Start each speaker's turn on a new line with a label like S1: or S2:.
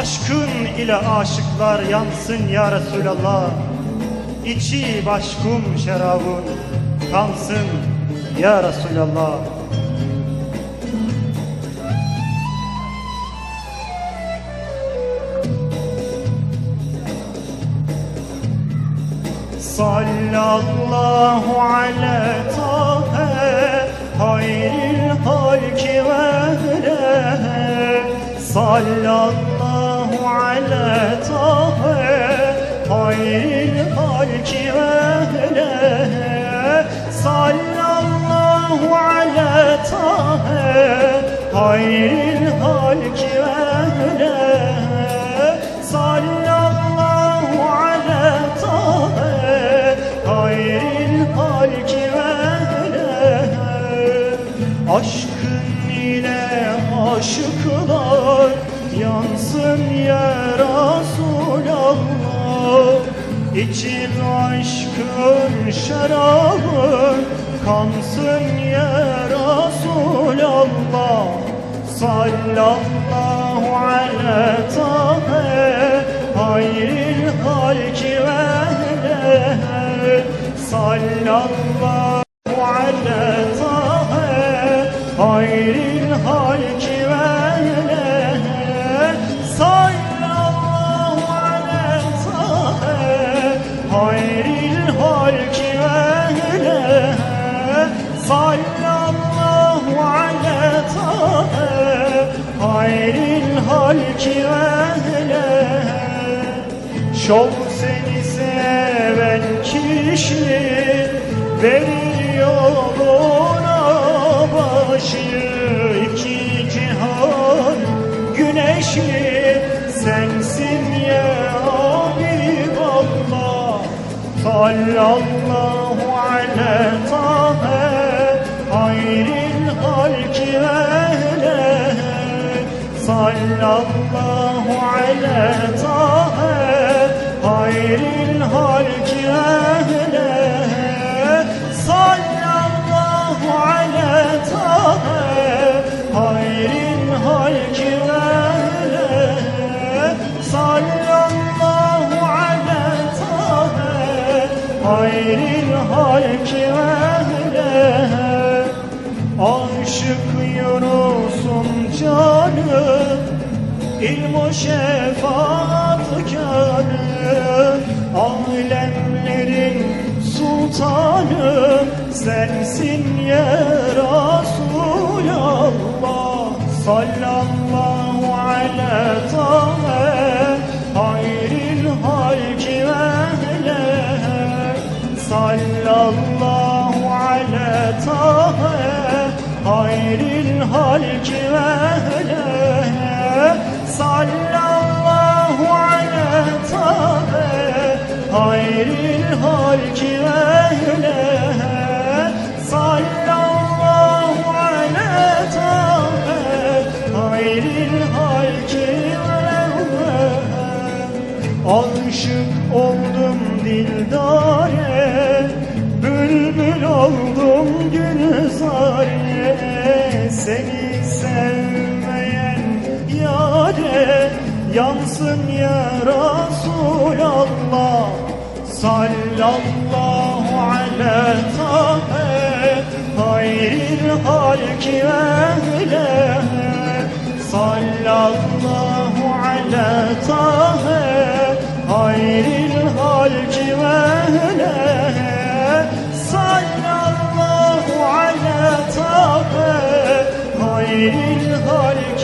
S1: Aşkın ile aşıklar yansın ya Resulallah. İçi başkum şerabın kansın ya Resulallah. Sallallahu ala tahe hayril halki ve Sallallahu tahe hayril halki ve Sallallahu ala tahe hayril halki ve Aşkın ile aşıklar. Yansın ya Resulallah İçin aşkın şarabın kansın ya Resulallah Sallallahu ala tahe hayril halki ve Sallallahu ala tahe hayril Ala tahe hayril halki ve Şov seni seven kişi verir yoluna başı. İki cihan güneşi sensin ya Habiballah sallallahu ala tahe hayril halki ve sallallahu ala tahe hayril halki ve sallallahu ala tahe hayril halki ve sallallahu ala tahe hayril Aşık Yunus'un canı İlm-i şefaat kârı. Alemlerin sultanı Sensin ya Resulallah. Sallallahu ala tahe Hayril halki ve Sallallahu ala tahe hayril halki ve Sallallahu ala tahe hayril halki ve Sallallahu ala tahe hayril halki ve Aşık oldum dildare Bülbül oldum gülzare Seni sevmeyen yare Yansın ya Resulallah. Sallallahu ala tahe Hayril halki ve Sallallahu ala tahe hayril halki ve Sallallahu verir halik